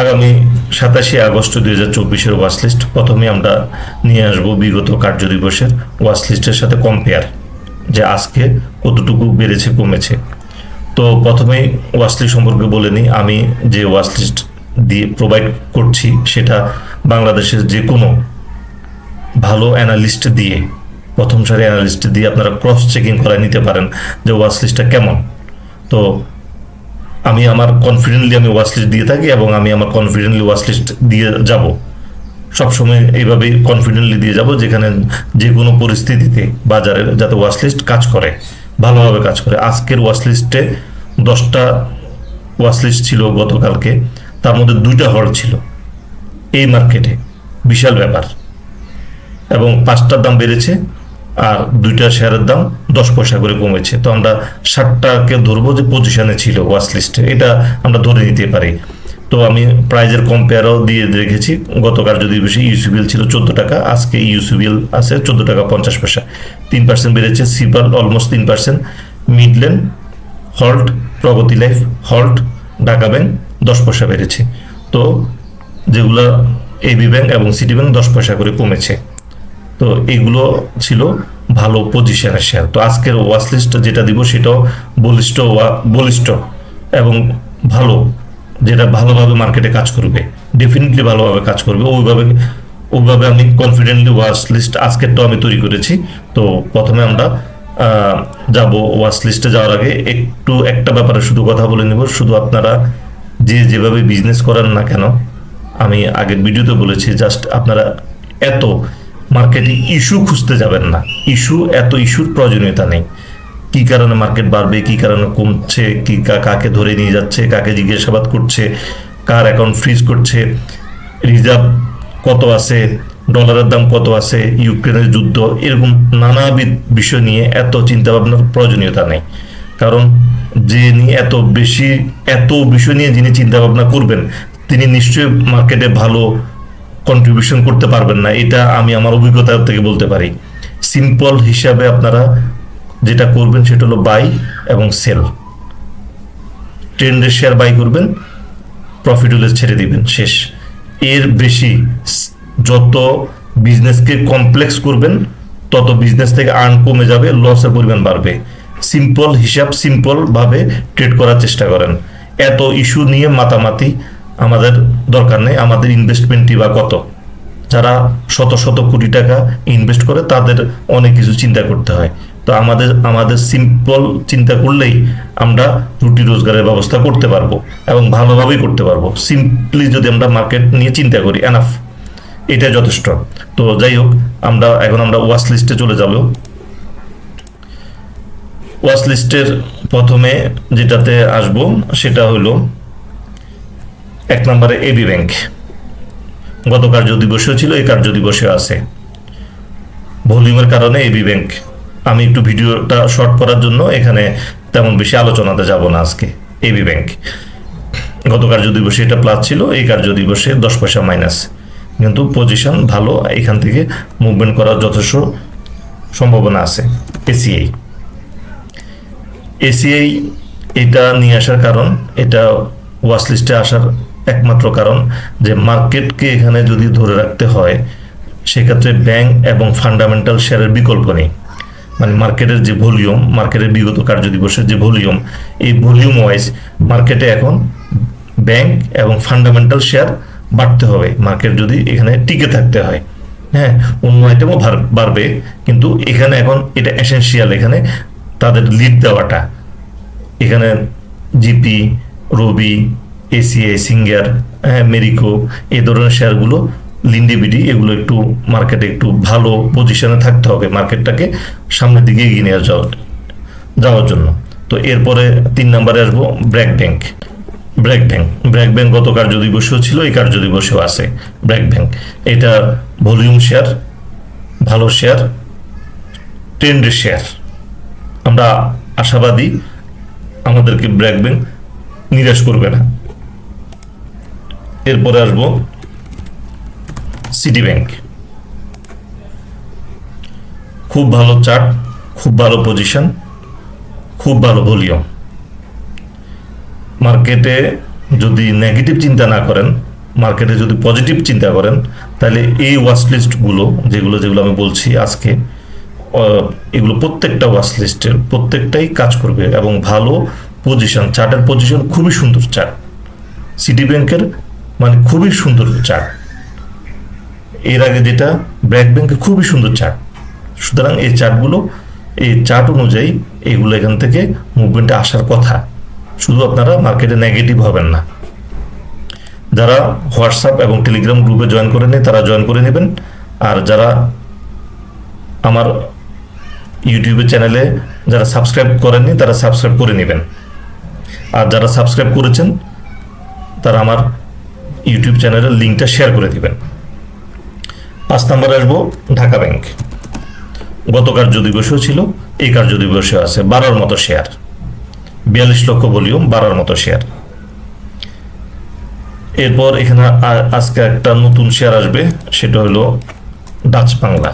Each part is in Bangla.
আগামী সাতাশে আগস্ট দুই হাজার চব্বিশের ওয়াচ লিস্ট প্রথমে আমরা নিয়ে আসব বিগত কার্য দিবসের ওয়াচ লিস্টের সাথে কম্পেয়ার যে আজকে কতটুকু বেড়েছে, কমেছে। তো প্রথমেই ওয়াচ লিস্ট সম্পর্কে বলে নিই, আমি যে ওয়াচ লিস্ট দিয়ে প্রোভাইড করছি, সেটা বাংলাদেশের যে কোনো ভালো অ্যানালিস্ট দিয়ে, প্রথম সারি অ্যানালিস্ট দিয়ে আপনারা ক্রস চেকিং করে নিতে পারেন যে ওয়াচ লিস্টটা কেমন। তো আমি আমার কনফিডেন্টলি আমি ওয়াচ লিস্ট দিয়ে থাকি এবং আমি আমার কনফিডেন্টলি ওয়াচ লিস্ট দিয়ে যাব। সবসময় এইভাবেই কনফিডেন্টলি দিয়ে যাব যেখানে যে কোনো পরিস্থিতিতে বাজারের যাতে ওয়াচ লিস্ট কাজ করে, ভালোভাবে কাজ করে। আজকের ওয়াচ লিস্টে দশটা ওয়াচ লিস্ট ছিল গতকালকে, তার মধ্যে দুইটা হল ছিল এই মার্কেটে বিশাল ব্যাপার। এবং পাঁচটার দাম বেড়েছে। দুইটা শেয়ারের দাম দশ পয়সা করে কমেছে। তো আমরা ষাটটাকে ধরবো যে পজিশনে ছিল ওয়াচ লিস্টে এটা আমরা ধরে নিতে পারি। তো আমি প্রাইজের কম্পেয়ারও দিয়ে রেখেছি। গতকাল যদি বেশি ইউসিবিএল ছিল চোদ্দ টাকা, আজকে ইউসিবিএল আছে চোদ্দ টাকা পঞ্চাশ পয়সা। তিন পার্সেন্ট বেড়েছে সিপাল অলমোস্ট তিন percent Midland halt Pragati Life halt Dhaka bank দশ পয়সা বেড়েছে। তো যেগুলো এবি ব্যাংক এবং সিটি ব্যাংক দশ পয়সা করে কমেছে। তো এগুলো ছিল ভালো পজিশনের শেয়ার তো আজকের ওয়াচ লিস্ট যেটা দিব সেটাও বলিষ্ঠ বলিষ্ঠ এবং ভালো, যেটা ভালোভাবে মার্কেটে কাজ করবে। ডেফিনেটলি ভালোভাবে কাজ করবে। ওইভাবে ওইভাবে আমি কনফিডেন্টলি ওয়াচ লিস্ট আজকেরটাও আমি তৈরি করেছি। তো প্রথমে আমরা যাব ওয়াচ লিস্টে যাওয়ার আগে একটু একটা ব্যাপারে শুধু কথা বলে নেব। শুধু আপনারা যে যেভাবে বিজনেস করেন না কেন, আমি আগের ভিডিওতে বলেছি জাস্ট আপনারা এত মার্কেটে ইস্যু খুঁজতে যাবেন না। ইস্যু এত ইস্যুর প্রয়োজনীয়তা নেই। কি কারণে মার্কেট বাড়বে, কি কারণে কমছে, কি কাকে ধরে নিয়ে যাচ্ছে, কাকে জিজ্ঞাসাবাদ করছে, কার অ্যাকাউন্ট ফ্রিজ করছে রিজার্ভ কত আছে ডলারের দাম কত আছে ইউক্রেনের যুদ্ধ, এরকম নানাবিধ বিষয় নিয়ে এত চিন্তা ভাবনার প্রয়োজনীয়তা নেই। কারণ যে নিয়ে এত বেশি, এত বিষয় নিয়ে যিনি চিন্তা ভাবনা করবেন, তিনি নিশ্চয়ই মার্কেটে ভালো কন্ট্রিবিউশন করতে পারবেন না, এটা আমি আমার অভিজ্ঞতা থেকে বলতে পারি। সিম্পল হিসাবে আপনারা যেটা করবেন সেটা হলো বাই এবং সেল ট্রেন্ডের শেয়ার বাই করবেন প্রফিট হলে ছেড়ে দিবেন, শেষ। এর বেশি যত বিজনেসকে কমপ্লেক্স করবেন, তত বিজনেস থেকে আর্ন কমে যাবে লসের পরিমাণ বাড়বে। সিম্পল হিসাব সিম্পল ভাবে ট্রেড করার চেষ্টা করেন। এত ইস্যু নিয়ে মাতামাতি আমাদের দরকার নেই, আমাদের ইনভেস্টমেন্টই বা কত। যারা শত শত কোটি টাকা ইনভেস্ট করে, তাদের অনেক কিছু চিন্তা করতে হয়। তো আমাদের আমাদের সিম্পল চিন্তা করলেই আমরা রুটি রোজগারের ব্যবস্থা করতে পারব এবং ভালোভাবেই করতে পারব। সিম্পলি যদি আমরা মার্কেট নিয়ে চিন্তা করি এনাফ এটা যথেষ্ট। তো যাই হোক, আমরা, এখন আমরা ওয়াচ লিস্টে চলে যাব। ওয়াচ লিস্টের প্রথমে যেটাতে আসব, সেটা হলো এক নম্বরে এবি ব্যাংক গত কার্য দিবসেও ছিল, এই কার্য দিবসে আছে। ভলিউমের কারণে এবি ব্যাংক আমি একটু ভিডিওটা শর্ট করার জন্য এখানে তেমন বেশি আলোচনাতে যাব না আজকে। এবি ব্যাংক গত কার্য দিবসে এটা প্লাস ছিল, এই কার্য দিবসে দশ পয়সা মাইনাস কিন্তু পজিশন ভালো, এখান থেকে মুভমেন্ট করার যথেষ্ট সম্ভাবনা আছে। এসিআই এসিআই এটা নিয়ে আসার কারণ, এটা ওয়াশ লিস্টে আসার একমাত্র কারণ যে মার্কেটকে এখানে যদি ধরে রাখতে হয়, সেক্ষেত্রে ব্যাংক এবং ফান্ডামেন্টাল শেয়ারের বিকল্প নেই। মানে মার্কেটের যে ভলিউম, মার্কেটের বিগত কার্য দিবসের যে ভলিউম, এই ভলিউম ওয়াইজ মার্কেটে এখন ব্যাংক এবং ফান্ডামেন্টাল শেয়ার বাড়তে হবে। মার্কেট যদি এখানে টিকে থাকতে হয় হ্যাঁ অন্য আইটেমও বাড়বে, কিন্তু এখানে এখন এটা এসেন্সিয়াল এখানে তাদের লিড দেওয়াটা। এখানে GP Robi ACI Singer Marico এ ধরনের শেয়ারগুলো লিন্ডিবিডি এগুলো একটু মার্কেটে একটু ভালো পজিশনে থাকতে হবে মার্কেটটাকে সামনের দিকে এগিয়ে নিয়ে যাওয়ার যাওয়ার জন্য। তো এরপরে তিন নম্বরে আসব BRAC bank BRAC bank BRAC bank গত কার্য দিবসেও ছিল, এই কার্য দিবসেও আছে ব্র্যাক ব্যাংক এটা ভলিউম শেয়ার ভালো শেয়ার ট্রেন্ডের শেয়ার আমরা আশাবাদী আমাদেরকে ব্র্যাক ব্যাংক নিরাশ করবে না। এরপরে আসব সিটি ব্যাংক খুব ভালো চার্ট খুব ভালো পজিশন খুব ভালো ভলিউম মার্কেটে যদি নেগেটিভ চিন্তা না করেন মার্কেটে যদি পজিটিভ চিন্তা করেন, তাহলে এই ওয়াচ লিস্টগুলো যেগুলো যেগুলো আমি বলছি আজকে এগুলো প্রত্যেকটা ওয়াচ লিস্টের প্রত্যেকটাই কাজ করবে এবং ভালো পজিশন চার্টের পজিশন খুবই সুন্দর চার্ট সিটি ব্যাংকের মানে খুবই সুন্দর চার্ট এর আগে যেটা, ব্র্যাক ব্যাংকে খুবই সুন্দর চার্ট সুতরাং এই চার্টগুলো এই চার্ট অনুযায়ী এগুলো এখান থেকে মুভমেন্টে আসার কথা। শুধু আপনারা মার্কেটে নেগেটিভ হবেন না। যারা হোয়াটসঅ্যাপ এবং টেলিগ্রাম গ্রুপে জয়েন করে নেয় তারা জয়েন করে নেবেন। আর যারা আমার ইউটিউবের চ্যানেলে যারা সাবস্ক্রাইব করেননি, তারা সাবস্ক্রাইব করে নেবেন। আর যারা সাবস্ক্রাইব করেছেন, তারা আমার ইউটিউব চ্যানেলের লিঙ্কটা শেয়ার করে দিবেন। পাঁচ নম্বরে আসব ঢাকা ব্যাংক গত কার্য ছিল, এই কার্য দিবসেও আছে বারোর মতো শেয়ার বিয়াল্লিশ লক্ষ ভলিউম বারোর মতো শেয়ার এরপর এখানে আজকে একটা নতুন শেয়ার আসবে, সেটা হলো ডাচ বাংলা।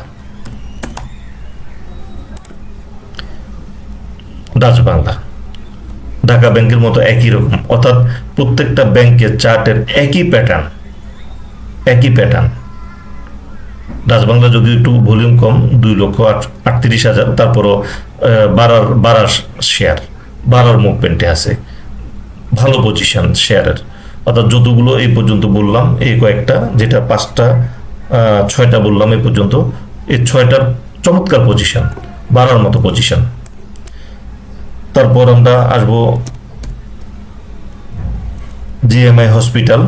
ডাচ বাংলা। ঢাকা ব্যাংকের মতো একই রকম। অর্থাৎ প্রত্যেকটা ব্যাংকের চার্টের একই প্যাটার্ন একই প্যাটার্ন ডাচ বাংলা যদি একটু ভলিউম কম দুই লক্ষ আট আটত্রিশ হাজার তারপরও আহ, বাড়ার বাড়ার শেয়ার বাড়ার মুভমেন্টে আছে। ভালো পজিশন শেয়ারের অর্থাৎ যতগুলো এই পর্যন্ত বললাম এই কয়েকটা যেটা পাঁচটা ছয়টা বললাম এই পর্যন্ত এই ছয়টার চমৎকার পজিশন বাড়ার মতো পজিশন তারপর আমরা আসব জিএমআই হসপিটাল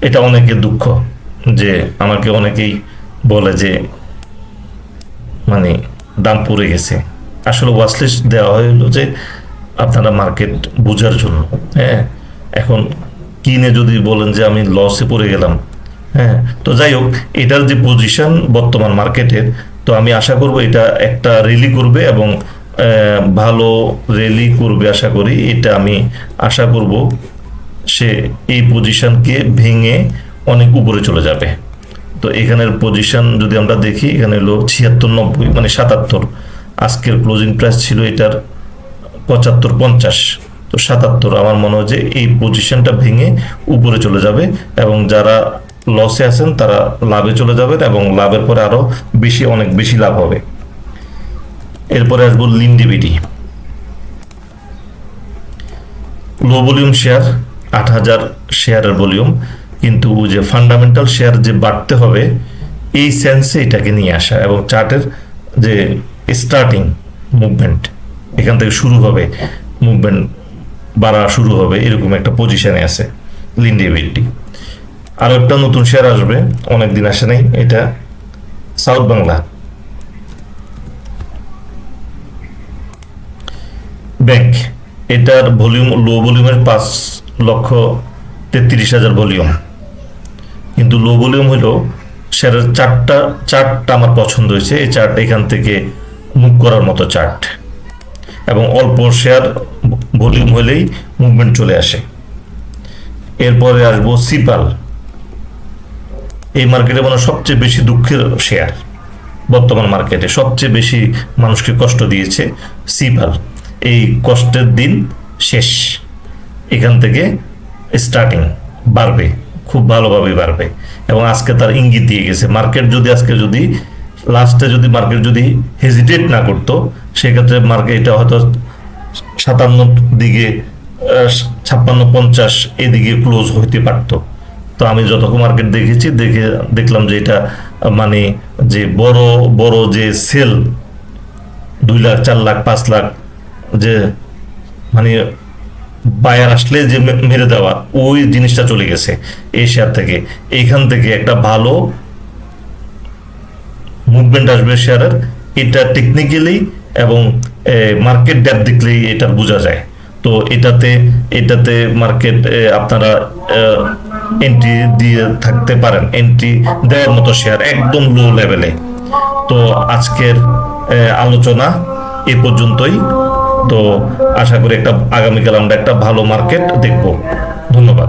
এটা অনেকের দুঃখ যে আমাকে অনেকেই বলে যে মানে দাম পড়ে গেছে। আসলে ওয়াচলিস্ট দেওয়া হলো যে আপনারা মার্কেট বোঝার জন্য হ্যাঁ? এখন কিনে যদি বলেন যে আমি লসে পড়ে গেলাম হ্যাঁ? তো যাই হোক, এটার যে পজিশন বর্তমান মার্কেটের তো আমি আশা করব এটা একটা রেলি করবে এবং ভালো রেলি করবে আশা করি, এটা আমি আশা করব। সে এই পজিশনকে ভেঙে অনেক উপরে চলে যাবে। তো এখানের পজিশন যদি আমরা দেখি, এখানে হলো ছিয়াত্তর, নব্বই মানে সাতাত্তর। আজকের ক্লোজিং প্রাইস ছিল এটার পঁচাত্তর, পঞ্চাশ। তো সাতাত্তর, আমার মনে হয় যে এই পজিশনটা ভেঙে উপরে চলে যাবে এবং যারা লসে আছেন, তারা লাভে চলে যাবেন এবং লাভের পরে আরও বেশি, অনেক বেশি লাভ হবে। এরপরে আসব লিন্ডিবিডি লো ভলিউম শেয়ার, আট হাজার শেয়ারের ভলিউম। কিন্তু যে ফান্ডামেন্টাল শেয়ার যে বাড়তে হবে, এই সেন্সে এটাকে নিয়ে আসা এবং চার্টের যে স্টার্টিং মুভমেন্ট, এখান থেকে শুরু হবে, মুভমেন্ট বাড়া শুরু হবে, এরকম একটা পজিশনে আছে লিন্ডিবিডি আরও একটা নতুন শেয়ার আসবে অনেক দিন আসে নাই, এটা সাউথ বাংলা। ব্যাংক, এটার ভলিউম, লো ভলিউমের পাঁচ লক্ষ তেত্রিশ হাজার ভলিউম। কিন্তু লো ভলিউম হলো শেয়ারের চারটা চার্টটা আমার পছন্দ হয়েছে, এই চার্ট এখান থেকে মুভ করার মতো চার্ট। এবং অল্প শেয়ার ভলিউম হলেই মুভমেন্ট চলে আসে। এরপরে আসব সিপাল। এই মার্কেটে মানে সবচেয়ে বেশি দুঃখের শেয়ার বর্তমান মার্কেটে। সবচেয়ে বেশি মানুষকে কষ্ট দিয়েছে সিপাল। এই কষ্টের দিন শেষ। এখান থেকে স্টার্টিং বাড়বে, খুব ভালোভাবে বাড়বে। এবং আজকে তার ইঙ্গিত দিয়ে গেছে মার্কেট যদি আজকে যদি লাস্টে যদি মার্কেট যদি হেজিটেট না করতো, সেক্ষেত্রে মার্কেট এটা হয়তো সাতান্ন দিকে ছাপ্পান্ন পঞ্চাশ এদিকে ক্লোজ হইতে পারতো। তো আমি যতক্ষণ মার্কেট দেখেছি, দেখে দেখলাম যে এটা মানে যে বড় বড় যে সেল দুই লাখ, চার লাখ, পাঁচ লাখ যে মানে বায়ার আসলে যে মেরে দেওয়া, ওই জিনিসটা চলে গেছে এই শেয়ার থেকে। এইখান থেকে একটা ভালো মুভমেন্ট আসবে শেয়ারের এটা টেকনিক্যালি এবং মার্কেট ড্যাপ দেখলেই এটা বোঝা যায়। তো এটাতে এটাতে মার্কেট আপনারা এন্ট্রি দিয়ে থাকতে পারেন। এন্ট্রি দেওয়ার মতো শেয়ার একদম লো লেভেলে তো আজকের আলোচনা এ পর্যন্তই। তো আশা করি একটা আগামীকাল আমরা একটা ভালো মার্কেট দেখব। ধন্যবাদ।